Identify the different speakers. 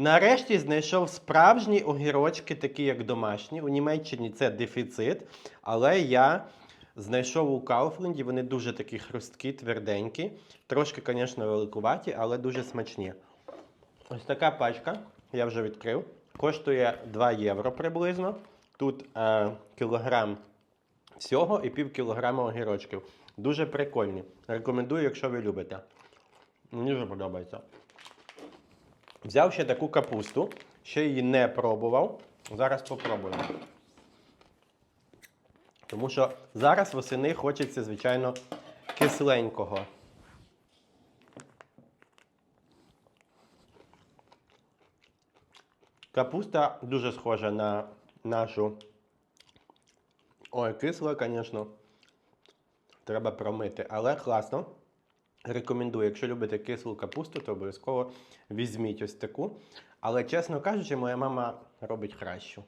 Speaker 1: Нарешті знайшов справжні огірочки, такі як домашні. У Німеччині це дефіцит, але я знайшов у Кауфленді. Вони дуже такі хрусткі, тверденькі. Трошки, звісно, великуваті, але дуже смачні. Ось така пачка, я вже відкрив. Коштує 2 євро приблизно. Тут е, кілограм всього і пів кілограма огірочків. Дуже прикольні. Рекомендую, якщо ви любите. Мені дуже подобається. Взяв ще таку капусту, ще її не пробував. Зараз попробую. Тому що зараз восени хочеться, звичайно, кисленького. Капуста дуже схожа на нашу. Ой, кисла, звісно. Треба промити, але класно. Рекомендую, якщо любите кислу капусту, то обов'язково візьміть ось таку. Але, чесно кажучи, моя мама робить кращу.